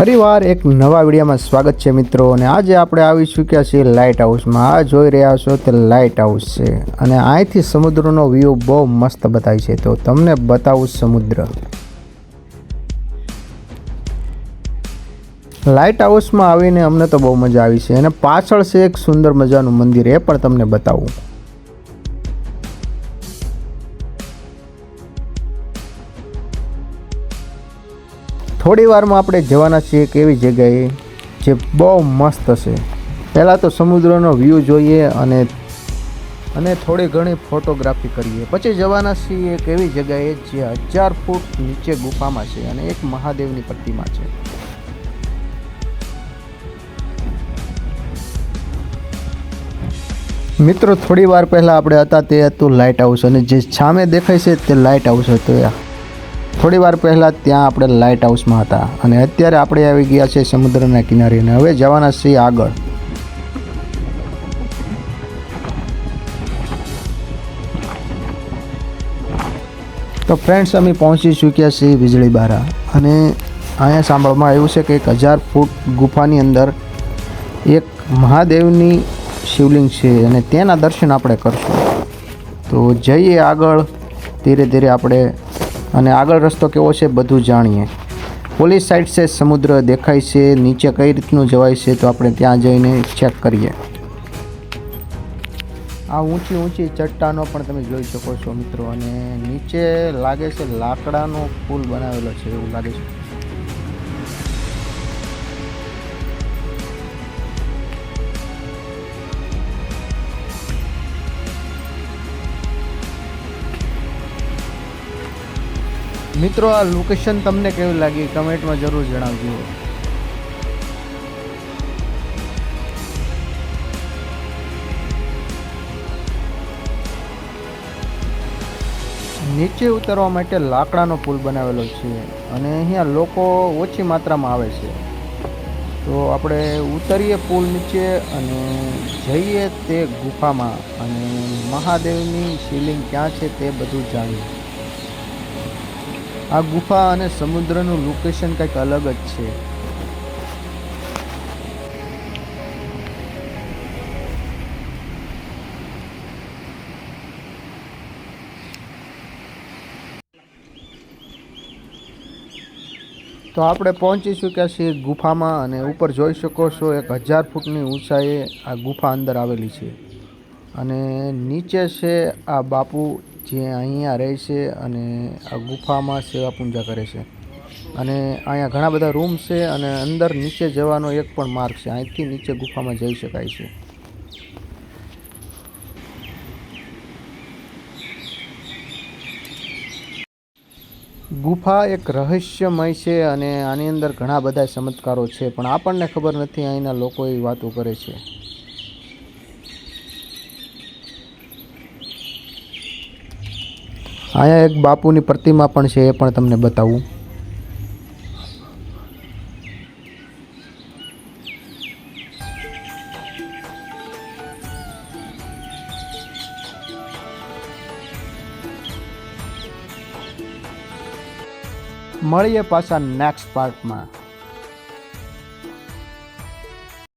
ફરીવાર એક નવા વિડીયોમાં સ્વાગત છે મિત્રો. અને આજે આપણે આવી ચૂક્યા છીએ લાઇટ હાઉસમાં આ જોઈ રહ્યા છો તે લાઇટ હાઉસ છે. અને અહીંથી સમુદ્રનો વ્યૂ બહુ મસ્ત બતાય છે. તો તમને બતાવું સમુદ્ર. લાઇટ હાઉસમાં આવીને અમને તો બહુ મજા આવી છે. અને પાછળ છે એક સુંદર મજાનું મંદિર. એ પણ તમને બતાવું. થોડી વારમાં આપણે જવાના છીએ એક એવી જગ્યાએ જે બહુ મસ્ત છે. પહેલાં તો સમુદ્રનો વ્યૂ જોઈએ અને અને થોડી ઘણી ફોટોગ્રાફી કરીએ. પછી જવાના છીએ એક એવી જગ્યાએ જે હજાર ફૂટ નીચે ગુફામાં છે અને એક મહાદેવની પ્રતિમા છે. મિત્રો, થોડી વાર પહેલાં આપણે હતા તે હતું લાઇટ હાઉસ અને જે સામે દેખાય છે તે લાઇટ હાઉસ હતું. થોડી વાર પહેલાં ત્યાં આપણે લાઇટ હાઉસમાં હતા અને અત્યારે આપણે આવી ગયા છે સમુદ્રના કિનારે અને હવે જવાના છીએ આગળ. તો ફ્રેન્ડ્સ અમે પહોંચી ચૂક્યા છીએ વીજળી બારા અને અહીંયા સાંભળવામાં આવ્યું છે કે એક હજાર ફૂટ ગુફાની અંદર એક મહાદેવની શિવલિંગ છે અને તેના દર્શન આપણે કરશું. તો જઈએ આગળ. ધીરે ધીરે આપણે અને આગળ રસ્તો કેવો છે બધું જાણીએ. પોલીસ સાઈડ છે, સમુદ્ર દેખાય છે, નીચે કઈ રીતનું જવાય છે તો આપણે ત્યાં જઈને ચેક કરીએ. આ ઊંચી ઊંચી ચટ્ટાનો પણ તમે જોઈ શકો છો મિત્રો, અને નીચે લાગે છે લાકડાનો પુલ બનાવેલો છે એવું લાગે છે. મિત્રો, આ લોકેશન તમને કેવું લાગી કમેન્ટમાં જરૂર જણાવજો. નીચે ઉતરવા માટે લાકડાનો પુલ બનાવેલો છે અને અહીંયા લોકો ઓછી માત્રામાં આવે છે. તો આપણે ઉતરીએ પુલ નીચે અને જઈએ તે ગુફામાં અને મહાદેવની શિવલિંગ ક્યાં છે તે બધું જાણીએ. આ ગુફા અને સમુદ્રનું લોકેશન કંઈક અલગ જ છે. તો આપણે પહોંચી ચૂક્યા છીએ ગુફામાં અને ઉપર જોઈ શકો છો એક હજાર ફૂટની ઊંચાઈએ આ ગુફા અંદર આવેલી છે. અને નીચે છે આ બાપુ જે અહીંયા રહે છે અને આ ગુફામાં સેવા પૂજા કરે છે. અને અહીંયા ઘણા બધા રૂમ છે અને અંદર નીચે જવાનો એક પણ માર્ગ છે. અહીંથી નીચે ગુફામાં જઈ શકાય છે. ગુફા એક રહસ્યમય છે અને આની અંદર ઘણા બધા ચમત્કારો છે, પણ આપણને ખબર નથી અહીંના લોકો એ વાતો કરે છે. અહીંયા એક બાપુની પ્રતિમા પણ છે એ પણ તમને બતાવું. મળીએ પાછા નેક્સ્ટ પાર્ટમાં